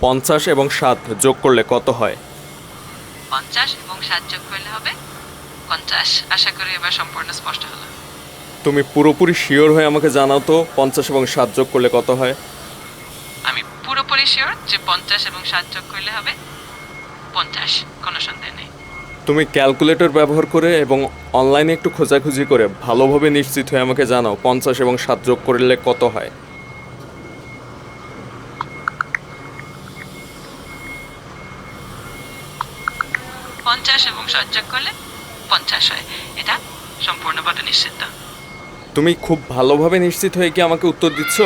পঞ্চাশ এবং সাত যোগ করলে কত হয়? পঞ্চাশ এবং সাত যোগ করলে হবে পঞ্চাশ। আশা করি এবার সম্পূর্ণ স্পষ্ট হলো। তুমি পুরোপুরি শিওর হয়ে আমাকে জানাও তো পঞ্চাশ এবং সাত যোগ করলে কত হয়? আমি পুরোপুরি শিওর যে পঞ্চাশ এবং সাত যোগ করলে হবে পঞ্চাশ। কোনো সন্দেহ নেই। তুমি ক্যালকুলেটর ব্যবহার করে এবং অনলাইনে একটু খোঁজাখুঁজি করে ভালোভাবে নিশ্চিত হয়ে আমাকে জানাও পঞ্চাশ এবং সাত যোগ করলে কত হয়। পঞ্চাশ এবং সাত যোগ করলে পঞ্চাশ হয়। এটা সম্পূর্ণভাবে নিশ্চিত। তুমি খুব ভালোভাবে নিশ্চিত হয়ে কি আমাকে উত্তর দিচ্ছ?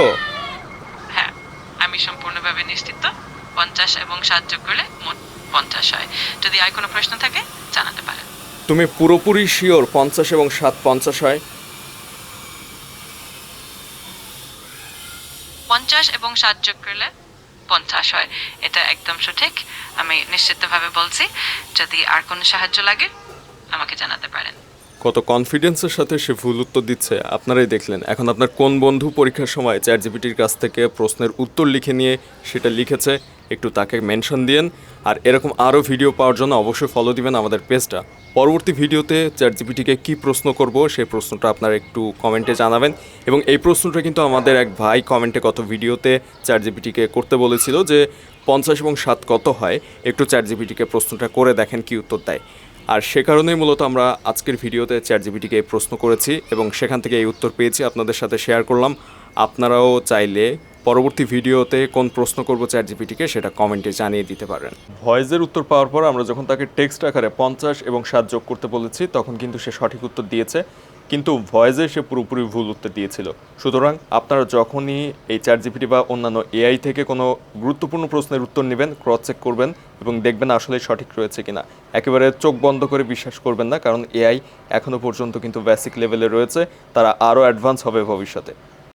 হ্যাঁ আমি সম্পূর্ণভাবে নিশ্চিত। পঞ্চাশ এবং সাত যোগ করলে মোট পঞ্চাশ হয়। যদি আর কোনো প্রশ্ন থাকে জানাতে পারেন। তুমি পুরোপুরি শিওর পঞ্চাশ এবং সাত পঞ্চাশ হয়? পঞ্চাশ এবং সাত যোগ করলে পঞ্চাশ হয়। এটা একদম সঠিক। আমি নিশ্চিতভাবে বলছি, যদি আর কোনো সাহায্য লাগে, আমাকে জানাতে পারেন। কত কনফিডেন্সের সাথে সে ভুল উত্তর দিচ্ছে, আপনারাই দেখলেন। এখন আপনার কোন বন্ধু পরীক্ষার সময় চ্যাট জিপিটির কাছ থেকে প্রশ্নের উত্তর লিখে নিয়ে সেটা লিখেছে, একটু তাকে মেনশন দিয়েন। আর এরকম আরও ভিডিও পাওয়ার জন্য অবশ্যই ফলো দিবেন আমাদের পেজটা পরবর্তী ভিডিওতে চ্যাট জিপিটিকে কী প্রশ্ন করব, সেই প্রশ্নটা আপনারা একটু কমেন্টে জানাবেন। এবং এই প্রশ্নটা কিন্তু আমাদের এক ভাই কমেন্টে কত ভিডিওতে চ্যাট জিপিটিকে করতে বলেছিল যে, পঞ্চাশ এবং সাত কত হয়? একটু চ্যাট জিপিটিকে প্রশ্নটা করে দেখেন কি উত্তর দেয়। আর সে কারণেই মূলত আমরা আজকের ভিডিওতে চ্যাট জিবিটিকে প্রশ্ন করেছি এবং সেখান থেকে এই উত্তর পেয়েছি, আপনাদের সাথে শেয়ার করলাম। আপনারাও চাইলে পরবর্তী ভিডিওতে কোন প্রশ্ন করব চ্যাট জিপিটিকে সেটা কমেন্টে জানিয়ে দিতে পারেন। ভয়েসের উত্তর পাওয়ার পর আমরা যখন তাকে টেক্সট আকারে পঞ্চাশ এবং সাত যোগ করতে বলেছি, তখন কিন্তু সে সঠিক উত্তর দিয়েছে। কিন্তু ভয়েসে সে পুরোপুরি ভুল উত্তর দিয়েছিল। সুতরাং আপনারা যখনই এই চার জিপিটি বা অন্যান্য এআই থেকে কোনো গুরুত্বপূর্ণ প্রশ্নের উত্তর নেবেন ক্রস চেক করবেন এবং দেখবেন আসলে সঠিক রয়েছে কিনা। একেবারে চোখ বন্ধ করে বিশ্বাস করবেন না, কারণ এআই এখনও পর্যন্ত কিন্তু বেসিক লেভেলে রয়েছে, তারা আরও অ্যাডভান্স হবে ভবিষ্যতে।